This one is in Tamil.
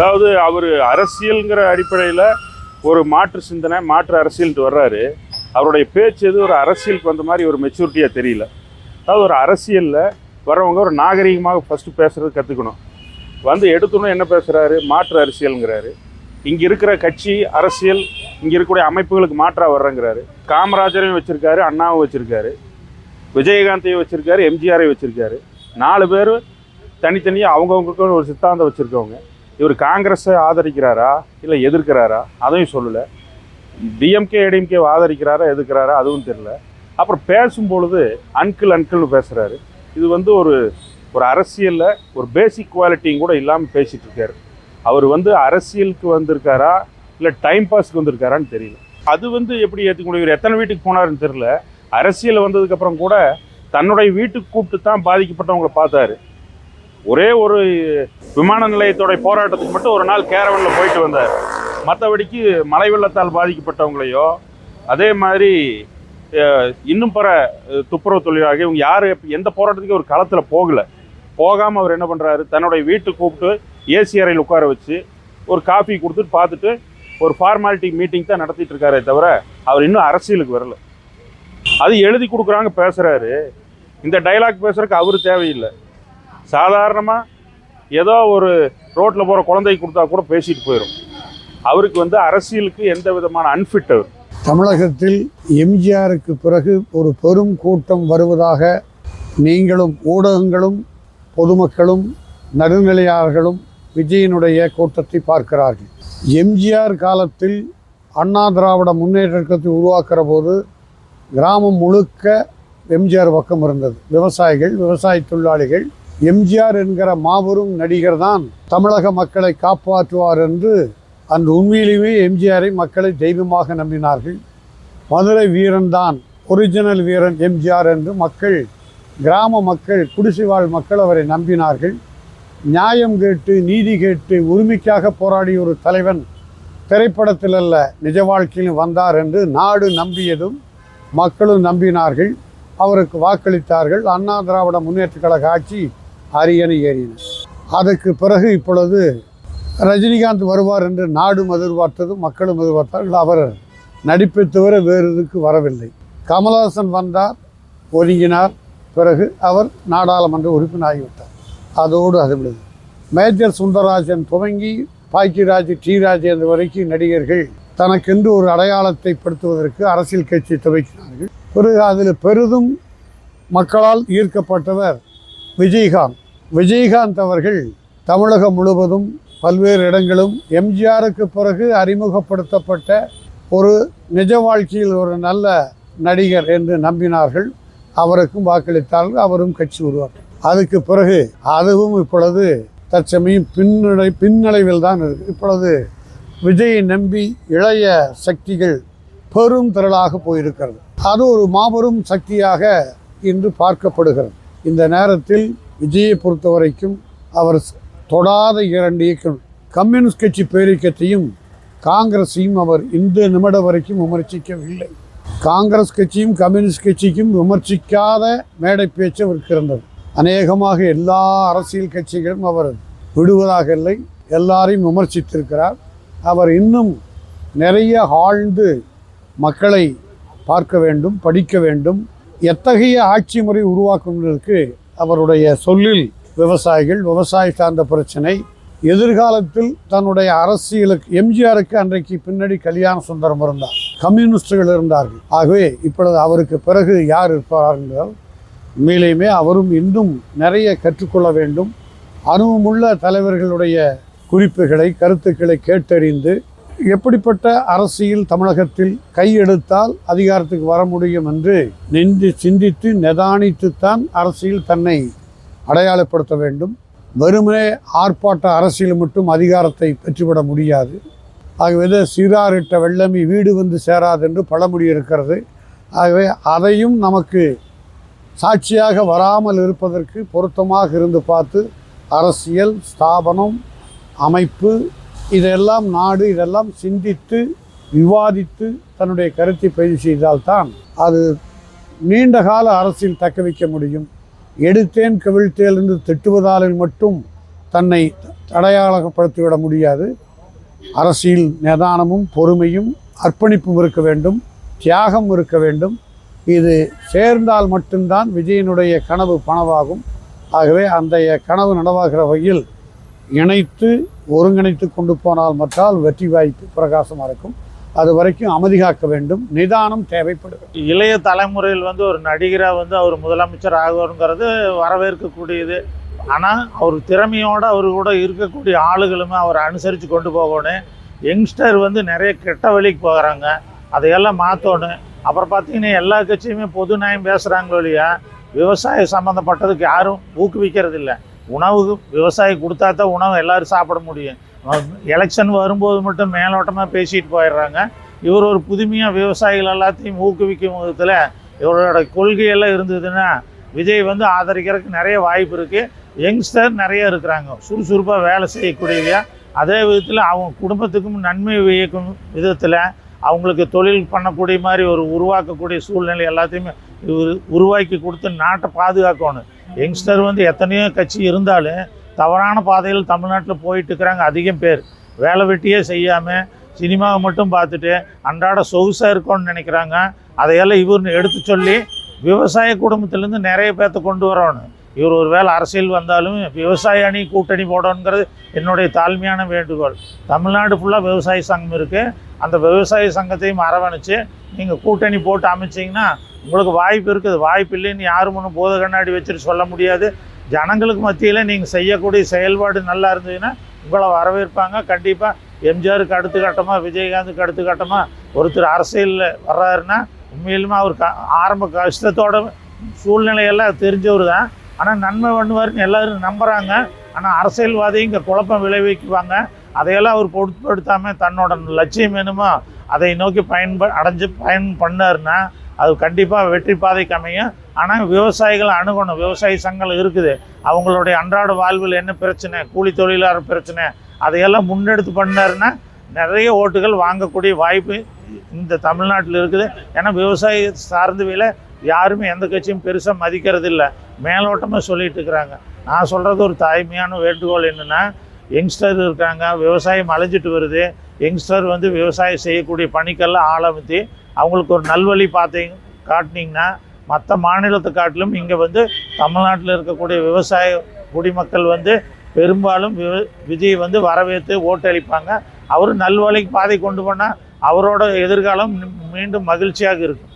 அதாவது அவர் அரசியல்ங்கிற அடிப்படையில் ஒரு மாற்று சிந்தனை மாற்று அரசியல்ட்டு வர்றாரு. அவருடைய பேச்சு எது? ஒரு அரசியலுக்கு வந்த மாதிரி ஒரு மெச்சூரிட்டியாக தெரியல. அதாவது ஒரு அரசியலில் வரவங்க ஒரு நாகரிகமாக ஃபஸ்ட்டு பேசுகிறது கற்றுக்கணும் வந்து எடுத்தோன்னே என்ன பேசுகிறாரு மாற்று அரசியலுங்கிறாரு. இங்கே இருக்கிற கட்சி அரசியல் இங்கே இருக்கக்கூடிய அமைப்புகளுக்கு மாற்றாக வர்றேங்கிறாரு. காமராஜரையும் வச்சுருக்காரு அண்ணாவும் வச்சுருக்காரு. விஜயகாந்தையும் வச்சுருக்காரு எம்ஜிஆரையும் வச்சுருக்காரு. நாலு பேர் தனித்தனியாக அவங்கவுங்களுக்கு ஒரு சித்தாந்தம் வச்சுருக்கவங்க. இவர் காங்கிரஸை ஆதரிக்கிறாரா இல்லை எதிர்க்கிறாரா? அதையும் சொல்லலை. டிஎம்கே ஏடிஎம்கே ஆதரிக்கிறாரா எதிர்க்கிறாரா அதுவும் தெரில அப்புறம் பேசும்பொழுது அன்கிள் அன்கிள்னு பேசுகிறாரு இது வந்து ஒரு ஒரு அரசியலில் ஒரு பேசிக் குவாலிட்டியும் கூட இல்லாமல் பேசிகிட்டு இருக்காரு. அவர் வந்து அரசியலுக்கு வந்திருக்காரா இல்லை டைம் பாஸ்க்கு வந்திருக்காரான்னு தெரியல. அது வந்து எப்படி ஏற்றுக்க முடியும் இவர் எத்தனை வீட்டுக்கு போனாருன்னு தெரில அரசியல் வந்ததுக்கப்புறம் கூட தன்னுடைய வீட்டுக்கு கூப்பிட்டு தான் பாதிக்கப்பட்டவங்களை பார்த்தாரு. ஒரே ஒரு விமான நிலையத்தோட போராட்டத்துக்கு மட்டும் ஒரு நாள் கேரவனில் போயிட்டு வந்தார். மற்றபடிக்கு மழை வெள்ளத்தால் பாதிக்கப்பட்டவங்களையோ அதே மாதிரி இன்னும் பிற துப்புரவு தொழிலாளர்கள் இவங்க யார் எந்த போராட்டத்துக்கும் ஒரு களத்தில் போகலை. போகாமல் அவர் என்ன பண்ணுறாரு தன்னுடைய வீட்டு கூப்பிட்டு ஏசி அறையில் உட்கார வச்சு ஒரு காஃபி கொடுத்துட்டு பார்த்துட்டு ஒரு ஃபார்மாலிட்டி மீட்டிங் தான் நடத்திட்டு இருக்காரே தவிர அவர் இன்னும் அரசியலுக்கு வரல. அது எழுதி கொடுக்குறாங்க பேசுகிறாரு இந்த டைலாக் பேசுறதுக்கு அவர் தேவையில்லை. சாதாரணமாக ஏதோ ஒரு ரோட்டில் போகிற குழந்தைக்கு கொடுத்தா கூட பேசிட்டு போயிடும் அவருக்கு வந்து அரசியலுக்கு எந்த விதமான அன்ஃபிட் அவர். தமிழகத்தில் எம்ஜிஆருக்கு பிறகு ஒரு பெரும் கூட்டம் வருவதாக நீங்களும் ஊடகங்களும் பொதுமக்களும் நடுநிலையாளர்களும் விஜயனுடைய கூட்டத்தை பார்க்கிறார்கள். எம்ஜிஆர் காலத்தில் அண்ணா திராவிட முன்னேற்றத்தை உருவாக்குற போது கிராமம் முழுக்க எம்ஜிஆர் பக்கம் இருந்தது. விவசாயிகள் விவசாய தொழிலாளிகள் எம்ஜிஆர் என்கிற மாபெரும் நடிகர் தான் தமிழக மக்களை காப்பாற்றுவார் என்று அன்று உண்மையிலுமே எம்ஜிஆரை மக்களை தெய்வமாக நம்பினார்கள். மதுரை வீரன்தான் ஒரிஜினல் வீரன் எம்ஜிஆர் என்று மக்கள் கிராம மக்கள் குடிசை வாழ் மக்கள் அவரை நம்பினார்கள். நியாயம் கேட்டு நீதி கேட்டு உரிமைக்காக போராடிய ஒரு தலைவன் திரைப்படத்தில் அல்ல நிஜ வாழ்க்கையிலும் வந்தார் என்று நாடு நம்பியதும் மக்களும் நம்பினார்கள். அவருக்கு வாக்களித்தார்கள். அண்ணா திராவிட முன்னேற்ற கழக ஆட்சி அரியணை ஏறின அதற்கு பிறகு இப்பொழுது ரஜினிகாந்த் வருவார் என்று நாடும் எதிர்பார்த்தது மக்களும் எதிர்பார்த்தார்கள். அவர் நடிப்பை தவிர வேறு இதுக்கு வரவில்லை. கமலஹாசன் வந்தார் ஒதுங்கினார். பிறகு அவர் நாடாளுமன்ற உறுப்பினராகிவிட்டார் அதோடு அது விடுது. மேஜர் சுந்தரராஜன் துவங்கி பாக்கியராஜ் டி ராஜேந்திர வரைக்கும் நடிகர்கள் தனக்கென்று ஒரு அடையாளத்தை படுத்துவதற்கு அரசியல் கட்சி துவக்கினார்கள். பிறகு அதில் பெரிதும் மக்களால் ஈர்க்கப்பட்டவர் விஜயகாந்த். விஜயகாந்த் அவர்கள் தமிழகம் முழுவதும் பல்வேறு இடங்களும் எம்ஜிஆருக்கு பிறகு அறிமுகப்படுத்தப்பட்ட ஒரு நிஜ வாழ்க்கையில் ஒரு நல்ல நடிகர் என்று நம்பினார்கள். அவருக்கும் வாக்களித்தார்கள் அவரும் கட்சி உருவாக்கும் அதுக்கு பிறகு அதுவும் இப்பொழுது தற்சமயம் பின்னடை பின்னடைவில் தான் இருக்கு. இப்பொழுது விஜயை நம்பி இளைய சக்திகள் பெரும் திரளாக போயிருக்கிறது. அது ஒரு மாபெரும் சக்தியாக இன்று பார்க்கப்படுகிறது. இந்த நேரத்தில் விஜயை பொறுத்த வரைக்கும் அவர் தொடாத இரண்டு இயக்கம் கம்யூனிஸ்ட் கட்சி பேரியக்கத்தையும் காங்கிரஸையும் அவர் இந்த நிமிடம் வரைக்கும் விமர்சிக்கவில்லை. காங்கிரஸ் கட்சியும் கம்யூனிஸ்ட் கட்சிக்கும் விமர்சிக்காத மேடை பேச்சு அவருக்கு இருந்தது. அநேகமாக எல்லா அரசியல் கட்சிகளும் அவர் விடுவதாக இல்லை. எல்லாரையும் விமர்சித்திருக்கிறார். அவர் இன்னும் நிறைய ஆழ்ந்து மக்களை பார்க்க வேண்டும் படிக்க வேண்டும். எத்தகைய ஆட்சி முறை உருவாக்குவதற்கு அவருடைய சொல்லில் விவசாயிகள் விவசாய சார்ந்த பிரச்சனை எதிர்காலத்தில் தன்னுடைய அரசியலுக்கு எம்ஜிஆருக்கு அன்றைக்கு பின்னாடி கல்யாண சுந்தரம் இருந்தார். கம்யூனிஸ்டுகள் இருந்தார்கள். ஆகவே இப்பொழுது அவருக்கு பிறகு யார் இருப்பார்கள் உண்மையிலேயுமே அவரும் இன்னும் நிறைய கற்றுக்கொள்ள வேண்டும். அனுபவமுள்ள தலைவர்களுடைய குறிப்புகளை கருத்துக்களை கேட்டறிந்து எப்படிப்பட்ட அரசியல் தமிழகத்தில் கையெடுத்தால் அதிகாரத்துக்கு வர முடியும் என்று நின்று சிந்தித்து நிதானித்துத்தான் அரசியல் தன்னை அடையாளப்படுத்த வேண்டும். வெறுமனே ஆர்ப்பாட்ட அரசியல் மட்டும் அதிகாரத்தை பெற்றுவிட முடியாது. ஆகவே சீராரிட்ட வெள்ளமி வீடு வந்து சேராது என்று பழமொழி இருக்கிறது. ஆகவே அதையும் நமக்கு சாட்சியாக வராமல் இருப்பதற்கு பொருத்தமாக இருந்து பார்த்து அரசியல் ஸ்தாபனம் அமைப்பு இதெல்லாம் நாடு இதெல்லாம் சிந்தித்து விவாதித்து தன்னுடைய கருத்தை பதிவு செய்தால்தான் அது நீண்ட கால அரசியல் தக்க வைக்க முடியும். எடுத்தேன் கவிழ்த்தேன் திட்டுவதாலில் மட்டும் தன்னை தடையாளப்படுத்திவிட முடியாது. அரசியல் நிதானமும் பொறுமையும் அர்ப்பணிப்பும் இருக்க வேண்டும் தியாகம் இருக்க வேண்டும். இது சேர்ந்தால் மட்டும்தான் விஜயனுடைய கனவு பணவாகும் ஆகவே அந்த கனவு நனவாகிற வகையில் இணைத்து ஒருங்கிணைத்து கொண்டு போனால் மற்றால் வெற்றி வாய்ப்பு பிரகாசமாக இருக்கும். அது வரைக்கும் அமைதி காக்க வேண்டும். நிதானம் தேவைப்படுகிறது. இளைய தலைமுறையில் வந்து ஒரு நடிகராக வந்து அவர் முதலமைச்சர் ஆகுவாருங்கிறது வரவேற்கக்கூடியது. ஆனால் அவர் திறமையோடு அவர் கூட இருக்கக்கூடிய ஆளுகளுமே அவரை அனுசரித்து கொண்டு போகணும். யங்ஸ்டர் வந்து நிறைய கெட்ட வழிக்கு போகிறாங்க அதையெல்லாம் மாற்றணும் அப்புறம் பார்த்தீங்கன்னா எல்லா கட்சியுமே பொது நியாயம் பேசுகிறாங்களோ இல்லையா? விவசாயம் சம்மந்தப்பட்டதுக்கு யாரும் ஊக்குவிக்கிறது இல்லை உணவு விவசாயி கொடுத்தா தான் உணவு எல்லாரும் சாப்பிட முடியும். எலெக்ஷன் வரும்போது மட்டும் மேலோட்டமாக பேசிட்டு போயிடுறாங்க. இவர் ஒரு புதுமையாக விவசாயிகள் எல்லாத்தையும் ஊக்குவிக்கும் விதத்தில் இவரோட கொள்கையெல்லாம் இருந்ததுன்னா விஜய் வந்து ஆதரிக்கிறதுக்கு நிறைய வாய்ப்பு இருக்குது யங்ஸ்டர் நிறைய இருக்கிறாங்க. சுறுசுறுப்பாக வேலை செய்யக்கூடியவையா. அதே விதத்தில் அவங்க குடும்பத்துக்கும் நன்மை வியக்கும் விதத்தில் அவங்களுக்கு தொழில் பண்ணக்கூடிய மாதிரி ஒரு உருவாக்கக்கூடிய சூழ்நிலை எல்லாத்தையுமே இவர் உருவாக்கி கொடுத்து நாட்டை பாதுகாக்கணும். யங்ஸ்டர் வந்து எத்தனையோ கட்சி இருந்தாலும் தவறான பாதையில் தமிழ்நாட்டில் போயிட்டு இருக்கிறாங்க அதிகம் பேர். வேலை வெட்டியே செய்யாமல் சினிமாவை மட்டும் பார்த்துட்டு அன்றாட சொகுசாக இருக்கணும்னு நினைக்கிறாங்க. அதையெல்லாம் இவர் எடுத்து சொல்லி விவசாய குடும்பத்திலேருந்து நிறைய பேர்த்த கொண்டு வரணும். இவர் ஒரு வேளை அரசியல் வந்தாலும் விவசாய அணி கூட்டணி போடணுங்கிறது என்னுடைய தாழ்மையான வேண்டுகோள். தமிழ்நாடு ஃபுல்லாக விவசாய சங்கம் இருக்குது அந்த விவசாய சங்கத்தையும் அரவணைச்சு நீங்கள் கூட்டணி போட்டு அமைச்சிங்கன்னா உங்களுக்கு வாய்ப்பு இருக்குது. வாய்ப்பு இல்லைன்னு யாரும் ஒன்றும் போத கண்ணாடி வச்சுட்டு சொல்ல முடியாது. ஜனங்களுக்கு மத்தியில் நீங்கள் செய்யக்கூடிய செயல்பாடு நல்லா இருந்ததுன்னா உங்களை வரவேற்பாங்க. கண்டிப்பாக எம்ஜிஆருக்கு அடுத்த கட்டமாக விஜயகாந்துக்கு அடுத்த கட்டமாக ஒருத்தர் அரசியலில் வர்றாருன்னா உண்மையிலுமே அவர் க ஆரம்ப கஷ்டத்தோட சூழ்நிலையெல்லாம் தெரிஞ்சவர் தான். ஆனால் நன்மை பண்ணுவார்னு எல்லோரும் நம்புகிறாங்க ஆனால் அரசியல்வாதியும் இங்கே குழப்பம் விளைவிக்குவாங்க. அதையெல்லாம் அவர் பொருட்படுத்தாமல் தன்னோட லட்சியம் என்னமோ அதை நோக்கி பயன்ப அடைஞ்சு பயன் பண்ணாருன்னா அது கண்டிப்பாக வெற்றி பாதைக்கு அமையும். ஆனால் விவசாயிகளை அணுகணும். விவசாய சங்கம் இருக்குது. அவங்களுடைய அன்றாட வாழ்வில் என்ன பிரச்சனை? கூலி தொழிலாளர் பிரச்சனை. அதையெல்லாம் முன்னெடுத்து பண்ணாருன்னா நிறைய ஓட்டுகள் வாங்கக்கூடிய வாய்ப்பு இந்த தமிழ்நாட்டில் இருக்குது. ஏன்னா விவசாய சார்ந்தவையில் யாருமே எந்த கட்சியும் பெருசாக மதிக்கிறது இல்லை மேலோட்டமாக சொல்லிட்டு இருக்கிறாங்க. நான் சொல்கிறது ஒரு தாய்மையான வேண்டுகோள் என்னென்னா யங்ஸ்டர் இருக்காங்க. விவசாயம் அழிஞ்சிட்டு வருது. யங்ஸ்டர் வந்து விவசாயம் செய்யக்கூடிய பணிக்கெல்லாம் ஆளமித்தி அவங்களுக்கு ஒரு நல்வழி பார்த்தீங்க காட்டினீங்கன்னா மற்ற மாநிலத்தை காட்டிலும் இங்கே வந்து தமிழ்நாட்டில் இருக்கக்கூடிய விவசாய குடிமக்கள் வந்து பெரும்பாலும் விவ- விஜய் வந்து வரவேற்று ஓட்டளிப்பாங்க. அவர் நல்வழிக்கு பாதை கொண்டு போனால் அவரோட எதிர்காலம் மீண்டும் மகிழ்ச்சியாக இருக்கும்.